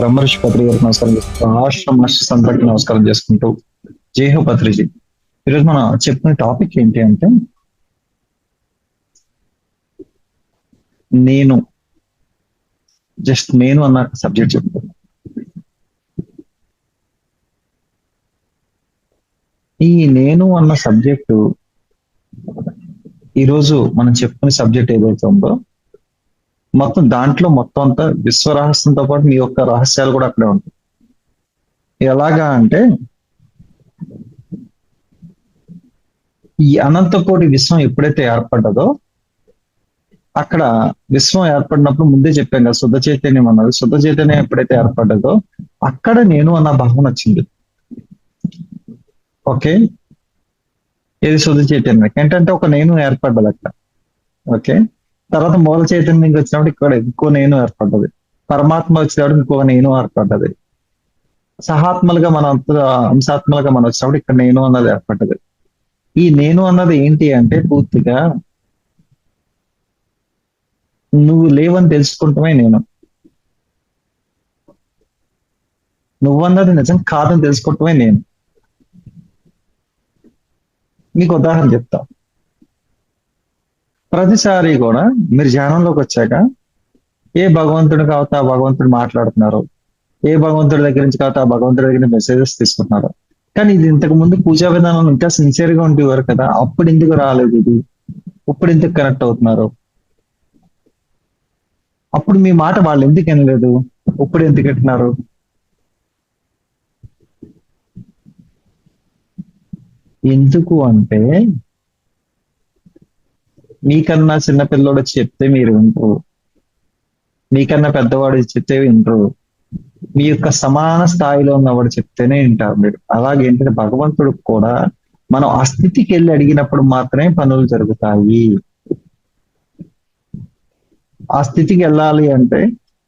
బ్రహ్మర్షి పత్రి గారికి నమస్కారం చేసుకుంటూ రాష్ట్ర మాస్టర్స్ సంతకి నమస్కారం చేసుకుంటూ జేహో పత్రిజీ. ఈరోజు మనం చెప్పిన టాపిక్ ఏంటి అంటే నేను. జస్ట్ నేను అన్న సబ్జెక్ట్ చెప్తాను. ఈ నేను అన్న సబ్జెక్టు ఈరోజు మనం చెప్పుకునే సబ్జెక్ట్ ఏదైతే ఉందో మొత్తం దాంట్లో మొత్తం అంతా విశ్వ రహస్యంతో పాటు నీ యొక్క రహస్యాలు కూడా అక్కడే ఉంటాయి. ఎలాగా అంటే ఈ అనంతకోటి విశ్వం ఎప్పుడైతే ఏర్పడ్డదో అక్కడ విశ్వం ఏర్పడినప్పుడు ముందే చెప్పాం కదా శుద్ధ చైతన్యం అన్నది. శుద్ధ చైతన్యం ఎప్పుడైతే ఏర్పడ్డదో అక్కడ నేను అన్న భావన వచ్చింది. ఓకే? ఇది శుద్ధ చైతన్యం? ఏంటంటే ఒక నేను ఏర్పడ్డది అక్కడ. ఓకే? తర్వాత మూల చైతన్యం వచ్చినప్పుడు ఇక్కడ ఇంకో నేను ఏర్పడ్డది. పరమాత్మ వచ్చినప్పుడు ఇంకో నేను ఏర్పడ్డది. సహాత్మలుగా మన అంశాత్మలుగా మనం వచ్చినప్పుడు ఇక్కడ నేను అన్నది ఏర్పడ్డది. ఈ నేను అన్నది ఏంటి అంటే పూర్తిగా నువ్వు లేవని తెలుసుకుంటమే నేను. నువ్వన్నది నిజం కాదని తెలుసుకోవటమే నేను. మీకు ఉదాహరణ చెప్తా. ప్రతిసారి కూడా మీరు ధ్యానంలోకి వచ్చాక ఏ భగవంతుడు కావత ఆ భగవంతుడు మాట్లాడుతున్నారు? ఏ భగవంతుడి దగ్గర నుంచి కావత ఆ భగవంతుడి దగ్గర మెసేజెస్ తీసుకుంటున్నారు? కానీ ఇది ఇంతకు ముందు పూజా విధానం ఇంకా సిన్సియర్గా ఉండేవారు కదా. అప్పుడు ఎందుకు రాలేదు ఇది? ఇప్పుడు ఎందుకు కనెక్ట్ అవుతున్నారు? అప్పుడు మీ మాట వాళ్ళు ఎందుకు వినలేదు? ఇప్పుడు ఎందుకు వింటున్నారు? ఎందుకు అంటే మీకన్నా చిన్న పిల్లోడు చెప్తే మీరు వింటారు. మీకన్నా పెద్దవాడు చెప్తే వింటారు. మీ యొక్క సమాన స్థాయిలో ఉన్నవాడు చెప్తేనే వింటారు మీరు. అలాగే ఏంటంటే భగవంతుడు కూడా మనం ఆ స్థితికి వెళ్ళి అడిగినప్పుడు మాత్రమే పనులు జరుగుతాయి. ఆ స్థితికి వెళ్ళాలి అంటే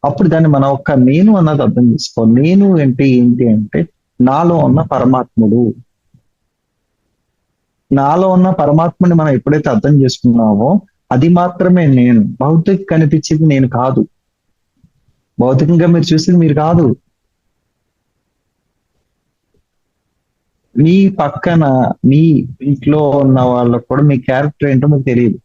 అప్పుడు దాన్ని మన ఒక్క నేను అన్నది అర్థం చేసుకో నేను అంటే ఏంటి అంటే నాలో ఉన్న పరమాత్ముడు. నాలో ఉన్న పరమాత్మని మనం ఎప్పుడైతే అర్థం చేసుకున్నామో అది మాత్రమే నేను. భౌతిక కనిపించేది నేను కాదు. భౌతికంగా మీరు చూసేది మీరు కాదు. మీ పక్కన మీ ఇంట్లో ఉన్న వాళ్ళకు కూడా మీ క్యారెక్టర్ ఏంటో మీకు తెలియదు.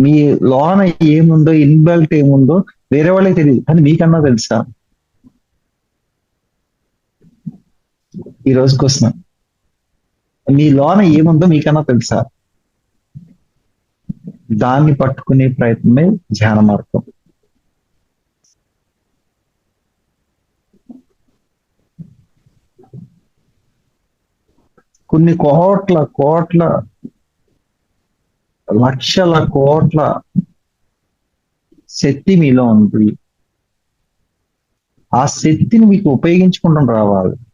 మీ లోన ఏముందో ఇన్బెల్ట్ ఏముందో వేరే వాళ్ళకి తెలియదు. కానీ మీకన్నా తెలుసా? ఈ రోజుకి వస్తున్నా మీ లోన ఏముందో మీకన్నా తెలుసా? దాన్ని పట్టుకునే ప్రయత్నమే ధ్యాన మార్గం. కొన్ని కోట్ల కోట్ల లక్షల కోట్ల శక్తి మీలో ఉంది. ఆ శక్తిని మీకు ఉపయోగించుకుంటూ రావాలి.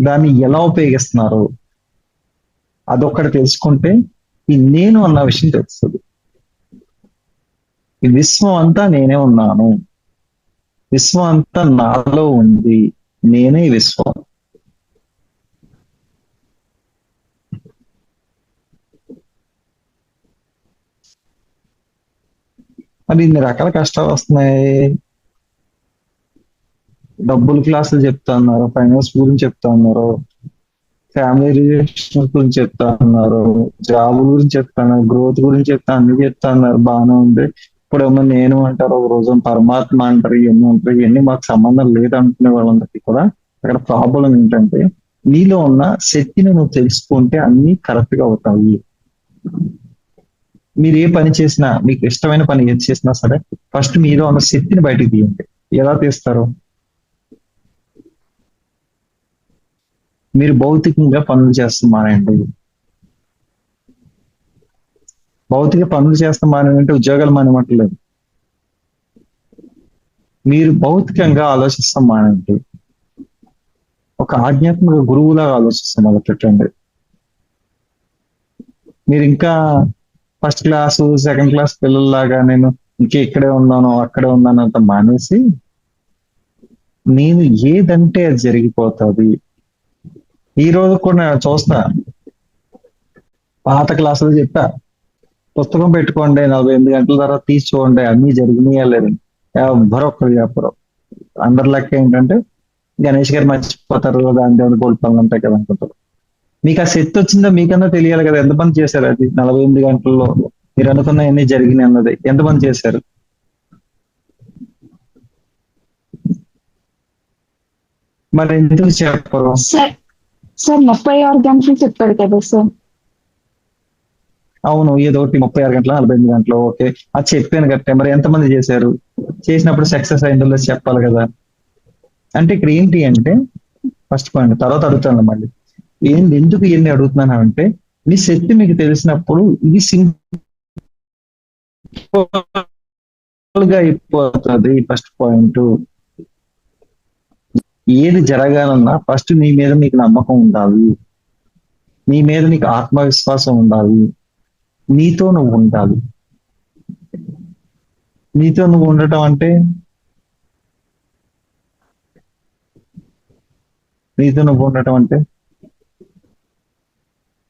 దాన్ని ఎలా ఉపయోగిస్తున్నారు? అదొక్కటి తెలుసుకుంటే ఈ నేను అన్న విషయం తెలుస్తుంది. ఈ విశ్వం అంతా నేనే ఉన్నాను. విశ్వం అంతా నాలో ఉంది. నేనే విశ్వం. మరి ఇన్ని రకాల కష్టాలు వస్తున్నాయి? డబ్బులు క్లాసులు చెప్తా ఉన్నారు ఫైనాన్స్ గురించి చెప్తా ఉన్నారు ఫ్యామిలీ రిలేషన్స్ గురించి చెప్తా ఉన్నారు జాబ్ గురించి చెప్తాను గ్రోత్ గురించి చెప్తా అన్ని చెప్తా ఉన్నారు బాగానే ఉంది. ఇప్పుడు ఏమో నేను అంటారు ఒక రోజు పరమాత్మ అంటారు ఇవన్నీ అంటారు ఇవన్నీ మాకు సంబంధం లేదంటున్న వాళ్ళందరికీ కూడా అక్కడ ప్రాబ్లం ఏంటంటే నీలో ఉన్న శక్తిని నువ్వు తెలుసుకుంటే అన్ని కరెక్ట్గా అవుతాయి. మీరు ఏ పని చేసినా మీకు ఇష్టమైన పని ఏది చేసినా సరే ఫస్ట్ మీలో ఉన్న శక్తిని బయటకు తీయండి. ఎలా తీస్తారు? మీరు భౌతికంగా పనులు చేస్తున్నారండి భౌతిక పనులు చేస్తామానంటే ఉద్యోగాలు మానమట్లేదు మీరు భౌతికంగా ఆలోచిస్తాం మానండి ఒక ఆధ్యాత్మిక గురువులాగా ఆలోచిస్తాం అలా పెట్టండి. మీరు ఇంకా ఫస్ట్ క్లాస్ సెకండ్ క్లాస్ పిల్లల్లాగా నేను ఇంకా ఇక్కడే ఉన్నాను అక్కడే ఉన్నాను అంత మానేసి నేను ఏదంటే అది జరిగిపోతుంది ఈ రోజు కూడా నేను చూస్తా. పాత క్లాసులు చెప్పా. పుస్తకం పెట్టుకోండి నలభై ఎనిమిది గంటల తర్వాత తీసి చూడండి అన్ని జరిగినాయా లేదు ఎవ్వరు ఒక్కరు చెప్పరు. అందరి లెక్క ఏంటంటే గణేష్ గారు మర్చిపోతారు దాని దేవుడు కోల్పోవాలి ఉంటాయి కదా అనుకుంటారు. మీకు ఆ శక్తి వచ్చిందో మీకన్నా తెలియాలి కదా ఎంతమంది చేశారు అది? నలభై ఎనిమిది గంటల్లో మీరు అనుకున్న ఎన్ని జరిగినాయి అన్నది. ఎంతమంది చేశారు? మరి ఎందుకు చెప్పరు? సార్ ముప్పై ఆరు గంటలు చెప్పాడు కదా సార్. అవును ఏదో ఒకటి ముప్పై ఆరు గంటల నలభై ఎనిమిది గంటలు ఓకే. అది చెప్పాను కట్టే మరి ఎంతమంది చేశారు? చేసినప్పుడు సక్సెస్ అయిందో చెప్పాలి కదా. అంటే ఇక్కడ ఏంటి అంటే ఫస్ట్ పాయింట్ తర్వాత అడుగుతాను మళ్ళీ. ఏంది ఎందుకు ఇవన్నీ అడుగుతున్నాను అంటే మీ శక్తి మీకు తెలిసినప్పుడు ఇది సింపుల్గా అయిపోతుంది ఫస్ట్ పాయింట్. ఏది జరగాలన్నా ఫస్ట్ నీ మీద నీకు నమ్మకం ఉండాలి. నీ మీద నీకు ఆత్మవిశ్వాసం ఉండాలి. నీతో నువ్వు ఉండాలి. నీతో నువ్వు ఉండటం అంటే నీతో నువ్వు ఉండటం అంటే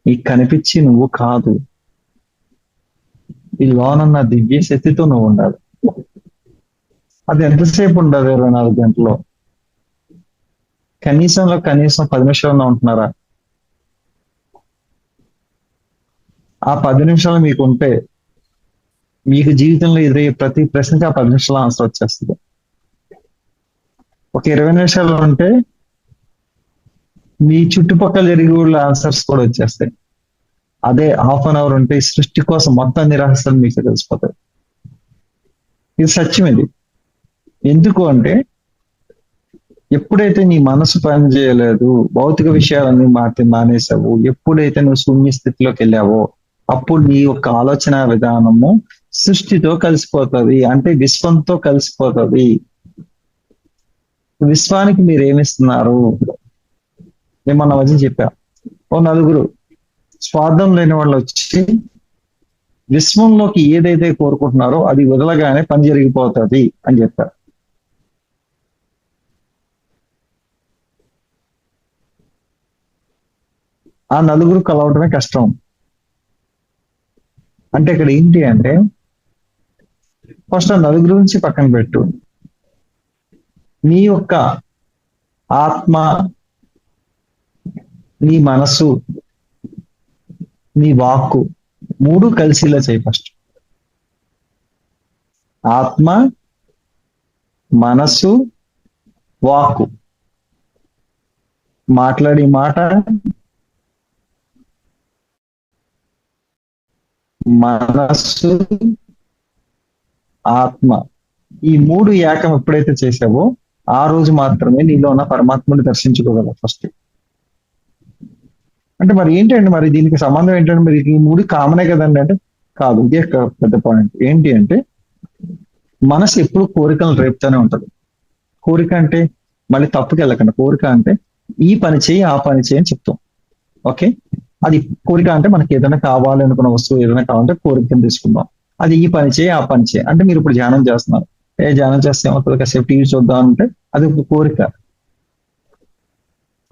నీకు కనిపించి నువ్వు కాదు. ఈ లోనన్న దివ్య శక్తితో నువ్వు ఉండాలి. అది ఎంతసేపు ఉండదు ఇరవై నాలుగు గంటల్లో? కనీసంలో కనీసం పది నిమిషాలు ఉంటున్నారా? ఆ పది నిమిషాలు మీకు ఉంటే మీకు జీవితంలో ఎదురయ్యే ప్రతి ప్రశ్నకి ఆ పది నిమిషాలు ఆన్సర్ వచ్చేస్తుంది. ఒక ఇరవై నిమిషాలు ఉంటే మీ చుట్టుపక్కల జరిగే వాళ్ళ ఆన్సర్స్ కూడా వచ్చేస్తాయి. అదే హాఫ్ అన్ అవర్ ఉంటే సృష్టి కోసం మొత్తం అన్ని మీకు తెలిసిపోతాయి. ఇది సత్యం ఇది. ఎందుకు అంటే ఎప్పుడైతే నీ మనసు పని చేయలేదు భౌతిక విషయాలన్నీ మాటి మానేసావు ఎప్పుడైతే నువ్వు శూన్య స్థితిలోకి వెళ్ళావో అప్పుడు నీ యొక్క ఆలోచన విధానము సృష్టితో కలిసిపోతుంది అంటే విశ్వంతో కలిసిపోతుంది. విశ్వానికి మీరు ఏమిస్తున్నారు నేను మొన్న మధ్య చెప్పా? ఓ నలుగురు. స్వార్థం లేని వాళ్ళు వచ్చి విశ్వంలోకి ఏదైతే కోరుకుంటున్నారో అది వదలగానే పని జరిగిపోతుంది అని చెప్పారు ఆ నలుగురు కలవటమే కష్టం. అంటే ఇక్కడ ఏంటి అంటే ఫస్ట్ ఆ నలుగురు నుంచి పక్కన పెట్టు. నీ యొక్క ఆత్మ నీ మనసు నీ వాక్కు మూడు కలిసిలా చేయి ఫస్ట్. ఆత్మ మనసు వాక్కు. మాట్లాడే మాట మనస్సు ఆత్మ ఈ మూడు ఏకం ఎప్పుడైతే చేసావో ఆ రోజు మాత్రమే నీలో ఉన్న పరమాత్మని దర్శించుకోగలవు ఫస్ట్ అంటే మరి ఏంటండి మరి దీనికి సంబంధం ఏంటంటే మరి? ఈ మూడు కామనే కదండి అంటే? కాదు ఇదే పెద్ద పాయింట్ ఏంటి అంటే మనసు ఎప్పుడు కోరికలను రేపుతూనే ఉంటది. కోరిక అంటే మళ్ళీ తప్పుకి కోరిక అంటే ఈ పని చేయి ఆ పని చేయి అని చెప్తాం. ఓకే? అది కోరిక అంటే మనకి ఏదైనా కావాలి అనుకున్న వస్తువు ఏదైనా కావాలంటే కోరికను తీసుకుందాం. అది ఈ పని చేయి ఆ పని చేయి. అంటే మీరు ఇప్పుడు ధ్యానం చేస్తున్నారు. ఏ ధ్యానం చేస్తే ఏమవుతుంది? కాసేపు టీవీ చూద్దాం అంటే అది ఒక కోరిక.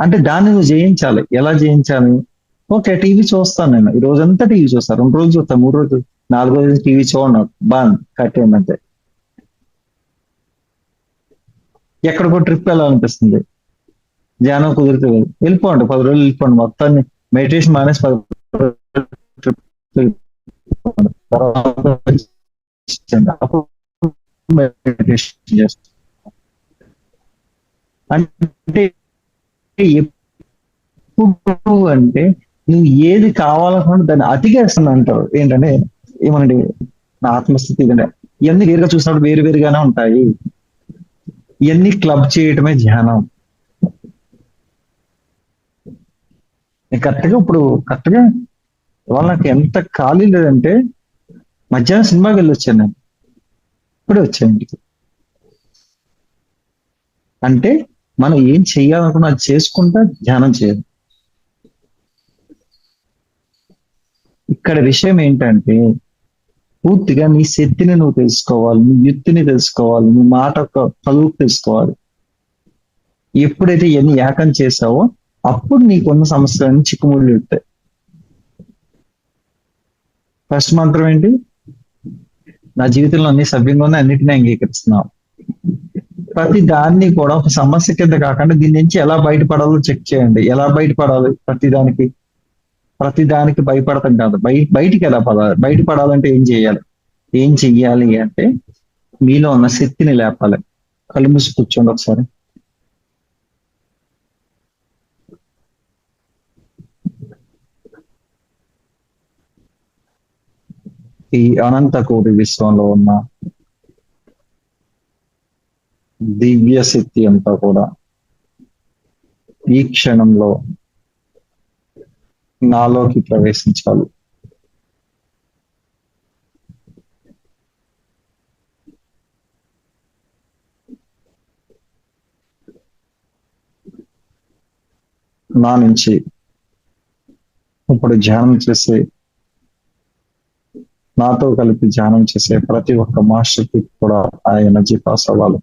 అంటే దాన్ని నువ్వు జయించాలి. ఎలా జయించాలి? ఓకే టీవీ చూస్తాను నేను. ఈ రోజంతా టీవీ చూస్తాను రెండు రోజులు చూస్తాను మూడు రోజులు నాలుగు రోజులు టీవీ చూడను. బాన్ కట్టేయండి ఎక్కడికో ట్రిప్ వెళ్ళాలనిపిస్తుంది. ధ్యానం కుదిరితే వెళ్ళిపోండి. పది రోజులు వెళ్ళిపోండి. మొత్తాన్ని మెడిటేషన్ మానేసి మెడిటేషన్ చేస్తాం అంటే ఎప్పుడు అంటే నువ్వు ఏది కావాలనుకుంటే దాన్ని అతికేస్తుంది అంటారు ఏంటంటే ఏమనండి నా ఆత్మస్థితి ఇదంటే ఇవన్నీ వేరుగా చూసినప్పుడు వేరు వేరుగానే ఉంటాయి ఇవన్నీ క్లబ్ చేయటమే ధ్యానం కరెక్ట్గా ఇప్పుడు కరెక్ట్గా ఇవాళ నాకు ఎంత ఖాళీ లేదంటే మధ్యాహ్నం సినిమాకి వెళ్ళి వచ్చాను నేను. ఇప్పుడే వచ్చాను ఇంటికి. అంటే మనం ఏం చేయాలనుకున్నా అది చేసుకుంటా ధ్యానం చేయాలి. ఇక్కడ విషయం ఏంటంటే పూర్తిగా నీ శక్తిని నువ్వు తెలుసుకోవాలి నీ యుక్తిని తెలుసుకోవాలి నీ మాట యొక్క పలువు తెలుసుకోవాలి. ఎప్పుడైతే ఇవన్నీ ఏకం చేసావో అప్పుడు నీకున్న సమస్యలన్నీ చిక్కుముళ్ళు ఉంటాయి. ఫస్ట్ మంత్రం ఏంటి? నా జీవితంలో అన్ని సభ్యంగా ఉంది అన్నిటినీ అంగీకరిస్తున్నావు. ప్రతి దాన్ని కూడా ఒక సమస్య కింద కాకుండా దీని నుంచి ఎలా బయటపడాలో చెక్ చేయండి. ఎలా బయటపడాలి ప్రతి దానికి? ప్రతి దానికి భయపడతాం కాదు. బయట బయటికి ఎలా పడాలి? బయటపడాలంటే ఏం చేయాలి? ఏం చెయ్యాలి అంటే మీలో ఉన్న శక్తిని లేపాలి. కళ్ళు మూసి కూర్చోండి ఒకసారి. ఈ అనంత కోటి విశ్వంలో ఉన్న దివ్య శక్తి అంతా కూడా ఈ క్షణంలో నాలోకి ప్రవేశించాలి. నా నుంచి ఇప్పుడు ధ్యానం చేసే నాతో కలిపి ధ్యానం చేసే ప్రతి ఒక్క మాస్టర్కి కూడా ఆయన జీపాసవాలు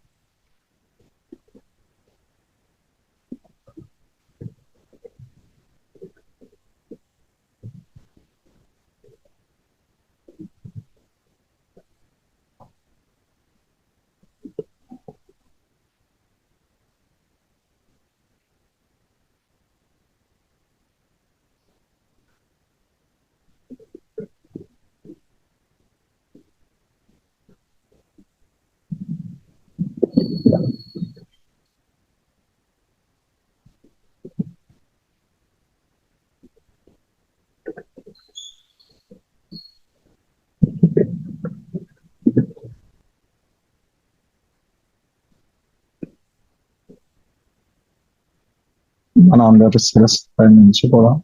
పాస్ అవ్వాలి మన అందరి శిరస్సు నుంచి కూడా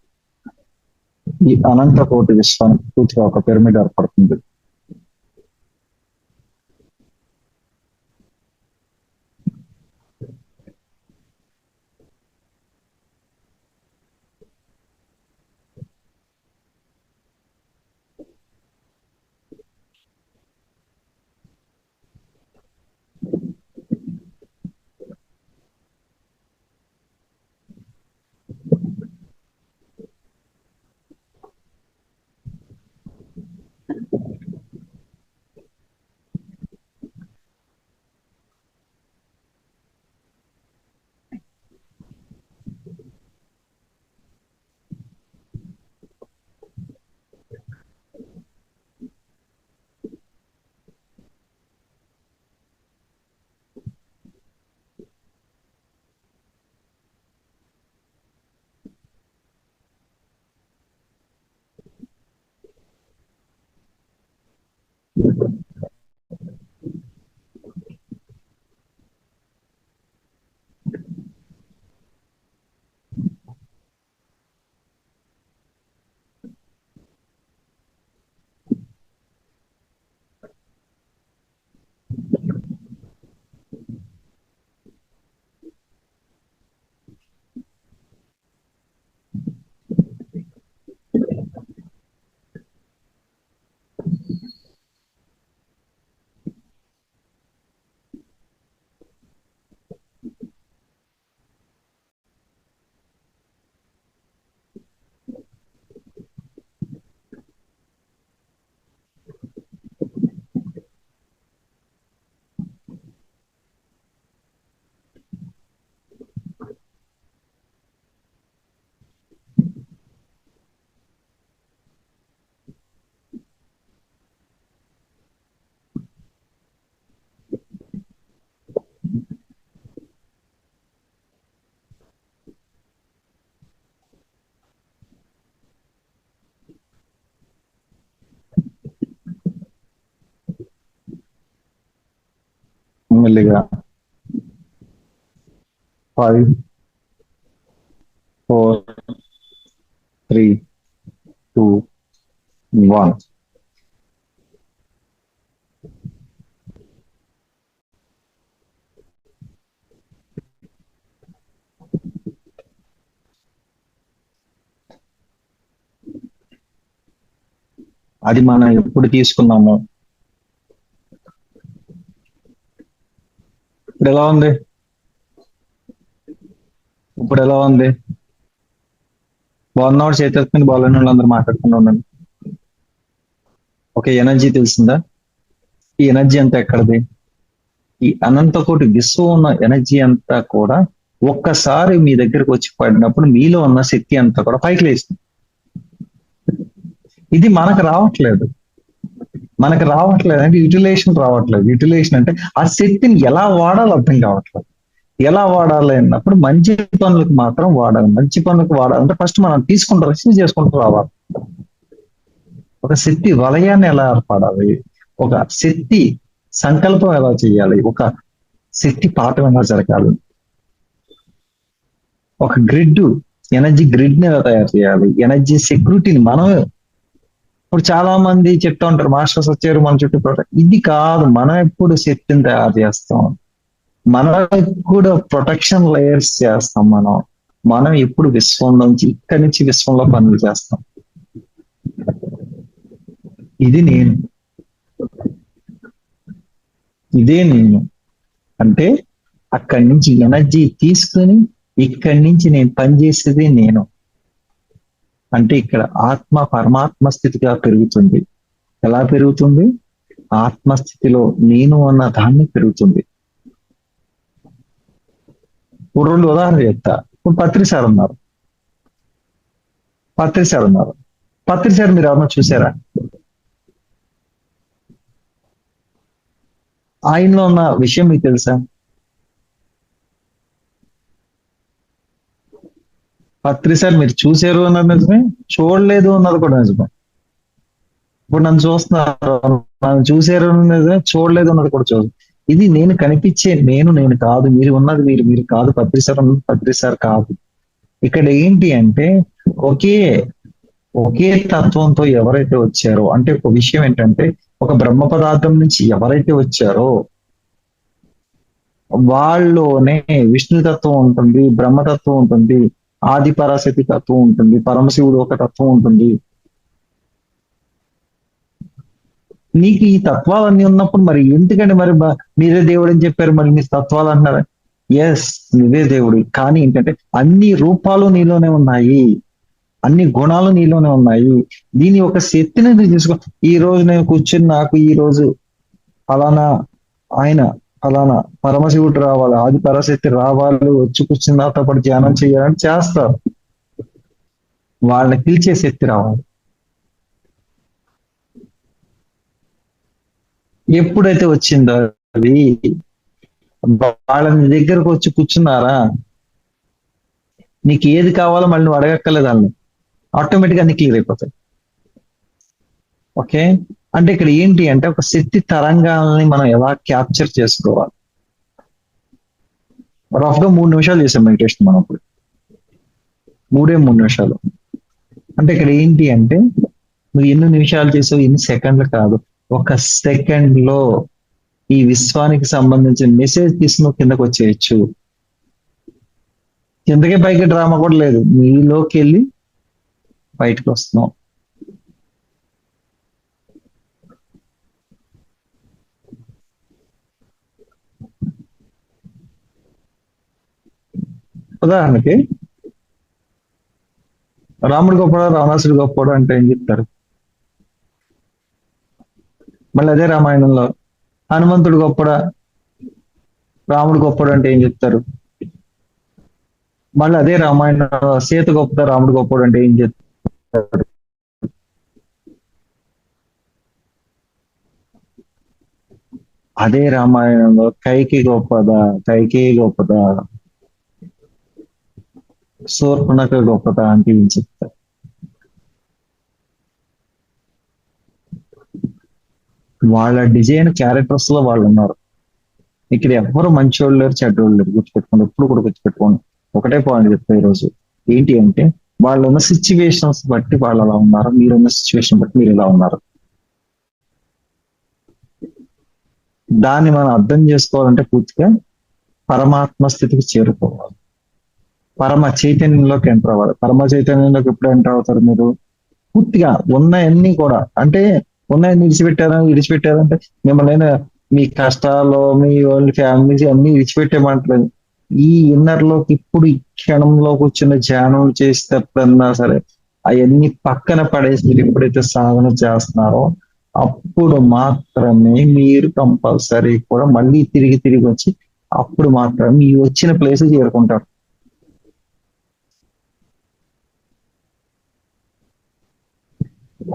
ఈ అనంత కోటి విశ్వానికి పూర్తిగా ఒక పిరమిడ్ ఏర్పడుతుంది. మెల్లిగా. Five four three two one అది మనం ఎప్పుడు తీసుకున్నాము ఇప్పుడు ఎలా ఉంది? ఇప్పుడు ఎలా ఉంది బాగున్నవాడు చేతెత్తుకుని బాగాలేని వాళ్ళందరూ మాట్లాడుకుంటూ ఉండండి. ఒక ఎనర్జీ తెలిసిందా? ఈ ఎనర్జీ అంతా ఎక్కడిది? ఈ అనంత కోటి విశ్వం ఉన్న ఎనర్జీ అంతా కూడా ఒక్కసారి మీ దగ్గరకు వచ్చి పడినప్పుడు మీలో ఉన్న శక్తి అంతా కూడా పైకి లేస్తుంది. ఇది మనకు రావట్లేదు. మనకు రావట్లేదు అంటే యూటిలైజేషన్ రావట్లేదు. యూటిలైజేషన్ అంటే ఆ శక్తిని ఎలా వాడాలో అర్థం కావట్లేదు. ఎలా వాడాలి అన్నప్పుడు మంచి పనులకు మాత్రం వాడాలి. మంచి పనులకు వాడాలంటే ఫస్ట్ మనం తీసుకుంటూ రిసీవ్ చేసుకుంటూ రావాలి. ఒక శక్తి వలయాన్ని ఎలా ఏర్పడాలి? ఒక శక్తి సంకల్పం ఎలా చేయాలి? ఒక శక్తి పాఠం ఎలా జరగాలి? ఒక గ్రిడ్ ఎనర్జీ గ్రిడ్ని ఎలా తయారు చేయాలి? ఎనర్జీ సెక్యూరిటీని మనం ఇప్పుడు చాలా మంది చెప్తా ఉంటారు మాస్టర్స్ వచ్చారు మన చుట్టూ ప్రొటెక్ట్ ఇది కాదు మనం ఎప్పుడు శక్తిని తయారు చేస్తాం. మనం కూడా ప్రొటెక్షన్ లేయర్స్ చేస్తాం మనం. మనం ఎప్పుడు విశ్వం నుంచి ఇక్కడి నుంచి విశ్వంలో పనులు చేస్తాం. ఇది నేను. ఇదే నేను. అంటే అక్కడి నుంచి ఎనర్జీ తీసుకుని ఇక్కడి నుంచి నేను పనిచేసేది నేను. అంటే ఇక్కడ ఆత్మ పరమాత్మ స్థితిగా పెరుగుతుంది. ఎలా పెరుగుతుంది? ఆత్మస్థితిలో నేను అన్న దాన్ని పెరుగుతుంది. ఇప్పుడు రెండు ఉదాహరణ చెప్తా. ఇప్పుడు పత్రిసార్ ఉన్నారు. పత్రిసార్ ఉన్నారు. పత్రిసార్ మీరు ఎవరన్నా చూసారా? ఆయనలో ఉన్న విషయం మీకు తెలుసా? పత్రి సార్ మీరు చూసారు అన్నది నిజమే చూడలేదు అన్నది కూడా నిజమే. ఇప్పుడు నన్ను చూస్తున్నారు నన్ను చూసారు అన్నది నిజమే చూడలేదు అన్నది కూడా చూడదు ఇది నేను కనిపించే నేను నేను కాదు మీరు ఉన్నది మీరు మీరు కాదు పత్రి సార్ ఉన్నది పత్రి సార్ కాదు. ఇక్కడ ఏంటి అంటే ఒకే ఒకే తత్వంతో ఎవరైతే వచ్చారో అంటే ఒక విషయం ఏంటంటే ఒక బ్రహ్మ పదార్థం నుంచి ఎవరైతే వచ్చారో వాళ్ళలోనే విష్ణుతత్వం ఉంటుంది బ్రహ్మతత్వం ఉంటుంది ఆది పరాశక్తి తత్వం ఉంటుంది పరమశివుడు ఒక తత్వం ఉంటుంది. నీకు ఈ తత్వాలన్నీ ఉన్నప్పుడు మరి ఎందుకంటే మరి మీరే దేవుడు అని చెప్పారు మరి నీ తత్వాలు అంటున్నారు ఎస్ నువ్వే దేవుడు. కానీ ఏంటంటే అన్ని రూపాలు నీలోనే ఉన్నాయి. అన్ని గుణాలు నీలోనే ఉన్నాయి. దీని ఒక శక్తిని నువ్వు తీసుకో. ఈ రోజు నేను కూర్చుని నాకు ఈ రోజు ఫలానా ఆయన ఫలానా పరమశివుడు రావాలి ఆది పరశక్తి రావాలి వచ్చి కూర్చున్న నాతో ధ్యానం చేయాలని చేస్తారు. వాళ్ళని పిలిచే శక్తి రావాలి. ఎప్పుడైతే వచ్చిందో అది వాళ్ళని దగ్గరకు వచ్చి కూర్చున్నారా? నీకు ఏది కావాలో మళ్ళీ నువ్వు అడగక్కర్లేదు వాళ్ళని. ఆటోమేటిక్గా అన్ని క్లియర్ అయిపోతాయి. ఓకే అంటే ఇక్కడ ఏంటి అంటే ఒక శక్తి తరంగాలని మనం ఎలా క్యాప్చర్ చేసుకోవాలి? రఫ్గా మూడు నిమిషాలు చేసాం మెడిటేషన్ మనం ఇప్పుడు. మూడే మూడు నిమిషాలు. అంటే ఇక్కడ ఏంటి అంటే నువ్వు ఎన్ని నిమిషాలు చేసావు ఎన్ని సెకండ్లు కాదు. ఒక సెకండ్లో ఈ విశ్వానికి సంబంధించిన మెసేజ్ తీసుకుని కిందకు వచ్చేయచ్చు. కిందకే పైకి డ్రామా కూడా లేదు. నీలోకి వెళ్ళి బయటకు వస్తున్నాం ఉదాహరణకి రాముడు గొప్పడా రావణాసుడు గొప్పడు అంటే ఏం చెప్తారు? మళ్ళీ అదే రామాయణంలో హనుమంతుడు గొప్పడా రాముడు గొప్పడు అంటే ఏం చెప్తారు? మళ్ళీ అదే రామాయణంలో సీత గొప్పదా రాముడు గొప్పడు అంటే ఏం చెప్తారు? అదే రామాయణంలో కైకి గొప్పదా కైకి గొప్పదా? శూర్పణక గొప్పత అంటే ఏం చెప్తారు? వాళ్ళ డిజైన్ క్యారెక్టర్స్లో వాళ్ళు ఉన్నారు. ఇక్కడ ఎవరు మంచోళ్ళు లేరు చెడ్డోళ్ళు లేరు. గుర్తుపెట్టుకోండి ఎప్పుడు కూడా గుర్తుపెట్టుకోండి. ఒకటే పాయింట్ చెప్తా ఈరోజు. ఏంటి అంటే వాళ్ళు ఉన్న సిచ్యువేషన్స్ బట్టి వాళ్ళు అలా ఉన్నారు మీరున్న సిచ్యువేషన్ బట్టి మీరు ఇలా ఉన్నారు. దాన్ని మనం అర్థం చేసుకోవాలంటే పూర్తిగా పరమాత్మ స్థితికి చేరుకోవాలి. పరమ చైతన్యంలోకి ఎంటర్ అవ్వాలి. పరమ చైతన్యంలోకి ఎప్పుడు ఎంటర్ అవుతారు మీరు? పూర్తిగా ఉన్నాయన్నీ కూడా. అంటే ఉన్నాయన్ని విడిచిపెట్టారా? విడిచిపెట్టారంటే మిమ్మల్ని అయినా మీ కష్టాలు మీ వాళ్ళ ఫ్యామిలీస్ అన్ని విడిచిపెట్టేమంటలేదు ఈ ఇన్నర్లోకి ఇప్పుడు ఈ క్షణంలో కూర్చున్న ధ్యానం చేసేటప్పుడన్నా సరే అవన్నీ పక్కన పడేసి మీరు ఎప్పుడైతే సాధన చేస్తున్నారో అప్పుడు మాత్రమే మీరు కంపల్సరీ కూడా మళ్ళీ తిరిగి తిరిగి వచ్చి అప్పుడు మాత్రమే మీ వచ్చిన ప్లేస్ చేరుకుంటారు.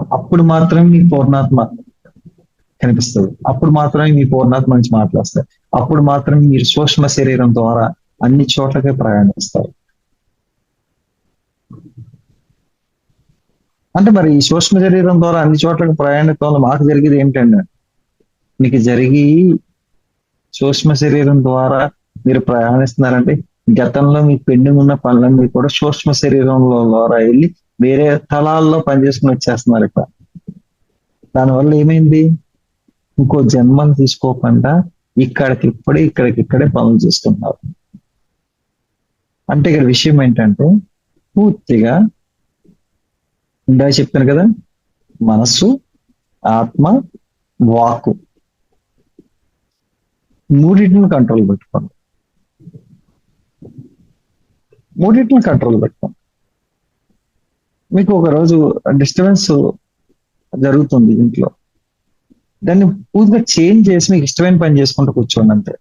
అప్పుడు మాత్రమే నీ పూర్ణాత్మ కనిపిస్తుంది. అప్పుడు మాత్రమే మీ పూర్ణాత్మ నుంచి మాట్లాడతారు అప్పుడు మాత్రమే మీరు సూక్ష్మ శరీరం ద్వారా అన్ని చోట్లకే ప్రయాణిస్తారు. అంటే మరి ఈ సూక్ష్మ శరీరం ద్వారా అన్ని చోట్లకి ప్రయాణితం మాకు జరిగేది ఏంటండి? మీకు జరిగి సూక్ష్మ శరీరం ద్వారా మీరు ప్రయాణిస్తున్నారంటే గతంలో మీకు పెండింగ్ ఉన్న పనులన్నీ కూడా సూక్ష్మ శరీరంలో ద్వారా వెళ్ళి వేరే స్థలాల్లో పనిచేసుకుని వచ్చేస్తున్నారు ఇక్కడ. దానివల్ల ఏమైంది? ఇంకో జన్మను తీసుకోకుండా ఇక్కడికి ఇప్పుడే ఇక్కడికి ఇక్కడే పనులు చేసుకుంటున్నారు అంటే ఇక్కడ విషయం ఏంటంటే పూర్తిగా ఇందా చెప్పాను కదా మనస్సు ఆత్మ వాకు మూడింటిని కంట్రోల్ పెట్టుకోండి. మూడింటిని కంట్రోల్ పెట్టుకోండి. మీకు ఒక రోజు డిస్టర్బెన్స్ జరుగుతుంది ఇంట్లో. దాన్ని పూర్తిగా చేంజ్ చేసి మీకు ఇష్టమైన పని చేసుకుంటూ కూర్చోండి అంతే.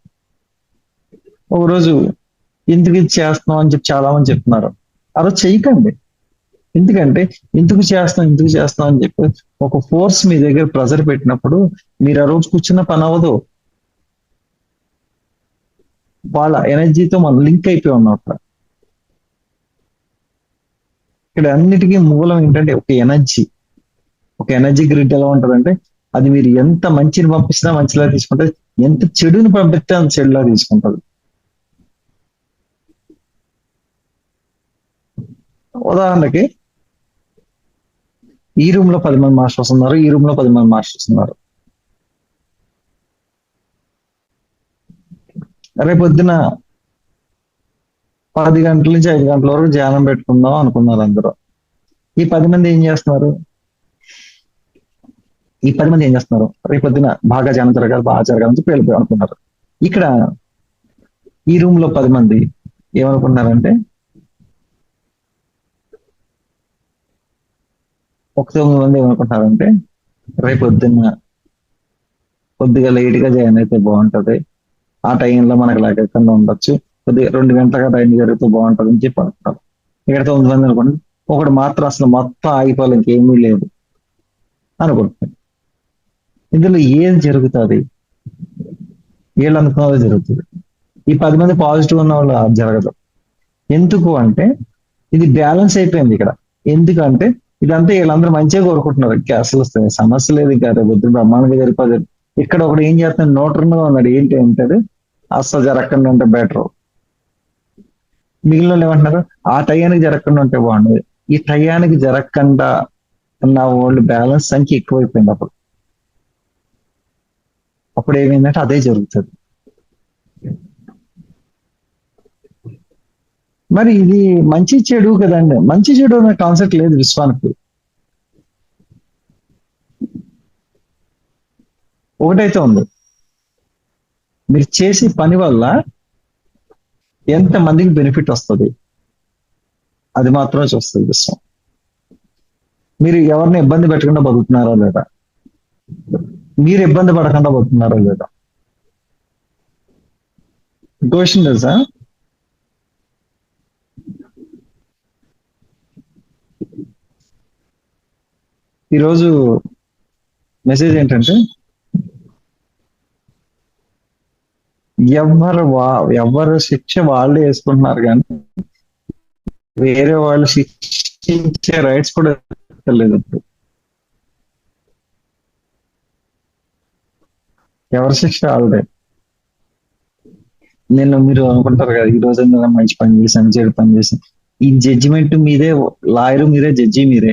ఒక రోజు ఇది చేస్తున్నాం అని చెప్పి చాలా మంది చెప్తున్నారు. ఆ రోజు చేయకండి. ఎందుకంటే ఎందుకు చేస్తాం ఎందుకు చేస్తాం అని చెప్పి ఒక ఫోర్స్ మీ దగ్గర ప్రెజర్ పెట్టినప్పుడు మీరు ఆ రోజు కూర్చున్న పని అవ్వదు. వాళ్ళ ఎనర్జీతో మనం లింక్ అయిపోయి ఉన్నట్టు ఇక్కడ అన్నిటికీ మూలం ఏంటంటే ఒక ఎనర్జీ. ఒక ఎనర్జీ గ్రిడ్ ఎలా ఉంటదంటే అది మీరు ఎంత మంచిని పంపిస్తున్నా మంచిలా తీసుకుంటారు ఎంత చెడుని పంపిస్తే అంత చెడులా తీసుకుంటారు ఉదాహరణకి ఈ రూమ్లో పది మంది మాస్టర్స్ ఉన్నారు ఈ రూమ్లో పది మంది మాస్టర్స్ ఉన్నారు. రేపు పది గంటల నుంచి ఐదు గంటల వరకు ధ్యానం పెట్టుకుందాం అనుకున్నారు అందరూ. ఈ పది మంది ఏం చేస్తున్నారు? ఈ పది మంది ఏం చేస్తున్నారు? రేపు పొద్దున బాగా ధ్యానం జరగాలి బాగా జరగాలని చెప్పి వెళ్ళిపోయి అనుకున్నారు. ఇక్కడ ఈ రూమ్లో పది మంది ఏమనుకున్నారంటే ఒక తొమ్మిది మంది ఏమనుకుంటారంటే రేపు పొద్దున్న కొద్దిగా లేట్గా జాయిన్ అయితే బాగుంటది. ఆ టైంలో మనకు లేకుండా ఉండొచ్చు. కొద్దిగా రెండు గంటలుగా టైం జరుగుతూ బాగుంటుంది అని చెప్పి అనుకుంటారు ఇక్కడ తొమ్మిది మంది అనుకోండి ఒకటి మాత్రం అసలు మొత్తం ఆగిపోవాలి ఇంకేమీ లేదు అనుకుంటున్నాడు ఇందులో ఏది జరుగుతుంది? వీళ్ళు అనుకున్నది జరుగుతుంది. ఈ పది మంది పాజిటివ్ ఉన్న వాళ్ళు జరగదు. ఎందుకు అంటే ఇది బ్యాలెన్స్ అయిపోయింది ఇక్కడ. ఎందుకంటే ఇదంతా వీళ్ళందరూ మంచిగా కోరుకుంటున్నారు. అసలు వస్తుంది సమస్య లేదు ఇంకా బుద్ధి పొద్దున్న బ్రహ్మాండంగా జరిపోతుంది ఇక్కడ ఒకడు ఏం చేస్తున్నాడు నోటర్గా ఉన్నాడు. ఏంటి అంటే అసలు జరగకుండా ఉంటే బెటర్ మిగిలిన వాళ్ళు ఏమంటున్నారు ఆ టయానికి జరగకుండా ఉంటే బాగుండదు. ఈ టయానికి జరగకుండా ఉన్న వాళ్ళు బ్యాలెన్స్ సంఖ్య ఎక్కువైపోయింది అప్పుడు. అప్పుడు ఏమైందంటే అదే జరుగుతుంది. మరి ఇది మంచి చెడు కదండి. మంచి చెడు అనే కాన్సెప్ట్ లేదు విశ్వానికి. ఒకటైతే ఉంది. మీరు చేసే పని వల్ల ఎంత మందికి బెనిఫిట్ వస్తుంది? అది మాత్రమే చూస్తుంది విశ్వం. మీరు ఎవరిని ఇబ్బంది పెట్టకుండా బతుకుతున్నారా లేదా? మీరు ఇబ్బంది పడకుండా బతుకున్నారా లేదా? క్వశ్చన్ తెలుసా ఈరోజు మెసేజ్ ఏంటంటే ఎవరు ఎవ్వరు ఎవరు శిక్ష వాళ్ళే వేసుకుంటున్నారు కానీ వేరే వాళ్ళు శిక్షించే రైట్స్ కూడా లేదు ఇప్పుడు. ఎవరి శిక్ష వాళ్ళదే. నేను మీరు అనుకుంటారు కదా ఈ రోజు మంచి పని చేశాను చెడు పని చేశాను. ఈ జడ్జిమెంట్ మీదే లాయర్ మీరే జడ్జి మీరే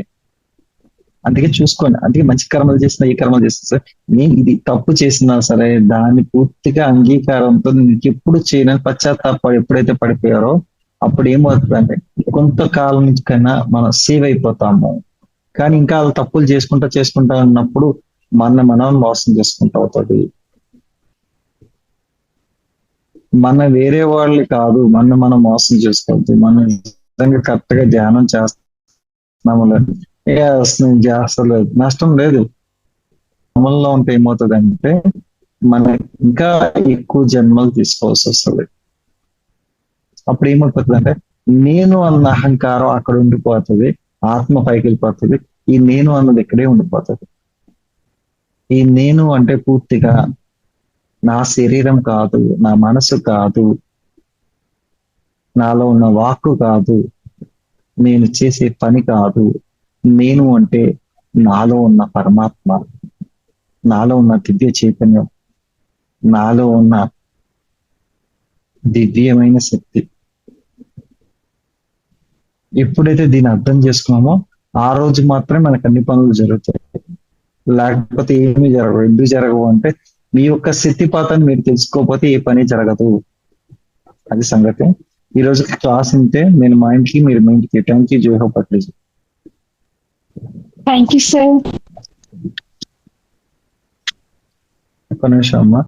అందుకే చూసుకోండి. అందుకే మంచి కర్మలు చేసిన ఈ కర్మలు చేసిన సరే నేను ఇది తప్పు చేసినా సరే దాన్ని పూర్తిగా అంగీకారంతో నీకు ఎప్పుడు చేయని పశ్చాత్తాప ఎప్పుడైతే పడిపోయారో అప్పుడు ఏమవుతుందంటే కొంతకాలం నుంచి కన్నా మనం సేవ్ అయిపోతాము. కానీ ఇంకా వాళ్ళు తప్పులు చేసుకుంటా చేసుకుంటా ఉన్నప్పుడు మన మనం మోసం చేసుకుంటా అవుతుంది. మన వేరే వాళ్ళు కాదు మన మనం మోసం చేసుకోవద్దు. మనం నిజంగా కరెక్ట్గా ధ్యానం చేస్తున్నాము. అసలు చేస్తలేదు నష్టం లేదు. అమల్లో ఉంటే ఏమవుతుందంటే మన ఇంకా ఎక్కువ జన్మలు తీసుకోవాల్సి వస్తుంది. అప్పుడు ఏమైపోతుంది అంటే నేను అన్న అహంకారం అక్కడ ఉండిపోతుంది ఆత్మ పైకి వెళ్ళిపోతుంది ఈ నేను అన్నది ఇక్కడే ఉండిపోతుంది. ఈ నేను అంటే పూర్తిగా నా శరీరం కాదు నా మనసు కాదు నాలో ఉన్న వాక్కు కాదు నేను చేసే పని కాదు నేను అంటే నాలో ఉన్న పరమాత్మ నాలో ఉన్న దివ్య చైతన్యం నాలో ఉన్న దివ్యమైన శక్తి. ఎప్పుడైతే దీన్ని అర్థం చేసుకున్నామో ఆ రోజు మాత్రమే మనకు అన్ని పనులు జరుగుతాయి. లేకపోతే ఏమీ జరగవు. ఎందుకు జరగవు అంటే మీ యొక్క స్థితిపాతాన్ని మీరు తెలుసుకోకపోతే ఏ పని జరగదు. అది సంగతి. ఈ రోజు క్లాస్ ఉంటే నేను మా ఇంటికి మీరు మా ఇంటికి థ్యాంక్ యూ జై at least thank you sir ఒక్క నిమిషం అమ్మా